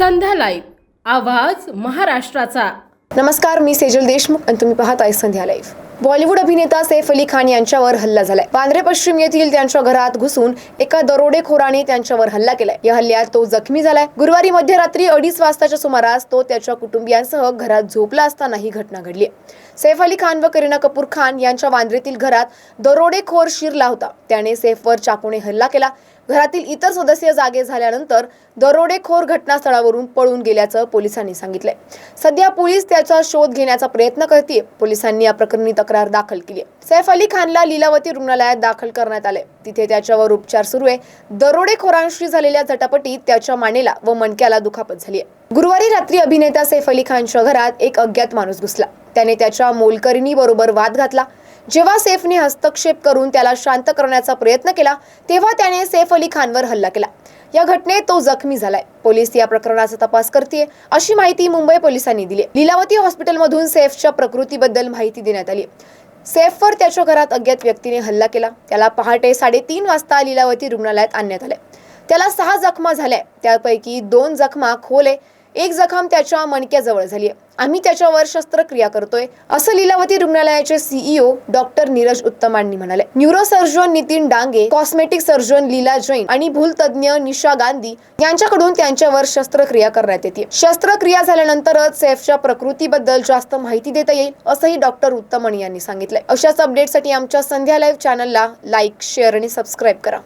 Live आवाज महाराष्ट्राचा. नमस्कार मी सेजल देशमुख आणि तुम्ही पाहताय संध्या लाईव्ह बॉलिवूड अभिनेता सैफ अली खान यांच्यावर हल्ला झालाय. वांद्रे पश्चिम येथील त्यांच्या घरात घुसून एका दरोडेखोराने त्यांच्यावर हल्ला केलाय. या हल्ल्यात तो जखमी झालाय. गुरुवारी मध्यरात्री अडीच वाजताच्या सुमारास तो त्याच्या कुटुंबियांसह घरात झोपला असताना ही घटना घडली सैफ अली खान व करीना कपूर खान यांच्या वांद्रेतील घरात दरोडेखोर शिरला होता. त्याने सैफवर चाकूने हल्ला केला. घरातील इतर सदस्य जागे झाल्यानंतर दरोडेखोर घटनास्थळावरून पळून गेल्याचं पोलिसांनी सांगितलंय. सध्या पोलीस त्याचा शोध घेण्याचा प्रयत्न करते पोलिसांनी या प्रकरणी तक्रार दाखल केली आहे. सैफ अली खानला लीलावती रुग्णालयात दाखल करण्यात आले तिथे त्याच्यावर उपचार सुरू आहे. दरोडेखोरांशी झालेल्या झटापटीत त्याच्या मानेला व मणक्याला दुखापत झाली आहे गुरुवारी रात्री अभिनेता सैफ अली खानच्या घरात एक अज्ञात माणूस घुसला. त्याने त्याच्या मोलकरिणी बरोबर वाद घातला. जेव्हा सैफने हस्तक्षेप करून त्याला शांत करण्याचा प्रयत्न केला तेव्हा त्याने सैफ अली खानवर हल्ला केला. या घटनेत तो जखमी झालाय. पोलीस या प्रकरणाचा तपास करते अशी माहिती मुंबई पोलिसांनी दिली लीलावती हॉस्पिटलमधून सैफच्या प्रकृतीबद्दल माहिती देण्यात आली सैफवर त्याच्या घरात अज्ञात व्यक्तीने हल्ला केला. त्याला पहाटे साडेतीन वाजता लीलावती रुग्णालयात आणण्यात आले त्याला सहा जखमा झाल्या त्यापैकी दोन जखमा खोल आहे. एक जखम त्याच्या मणक्याजवळ झाली आहे. आम्ही त्याच्यावर शस्त्रक्रिया करतोय असं लीलावती रुग्णालयाचे सीईओ डॉक्टर नीरज उत्तमांनी म्हणाले. Neurosurgeon Nitin Dange cosmetic surgeon Leela Jain आणि भूलतज्ञ निशा गांधी यांच्याकडून त्यांच्यावर शस्त्रक्रिया करण्यात येते. शस्त्रक्रिया झाल्यानंतरच सैफच्या प्रकृतीबद्दल जास्त माहिती देता येईल असंही डॉक्टर उत्तमन यांनी सांगितलंय. अशाच अपडेटसाठी आमच्या संध्या लाईव्ह चॅनलला लाईक शेअर आणि सबस्क्राईब करा.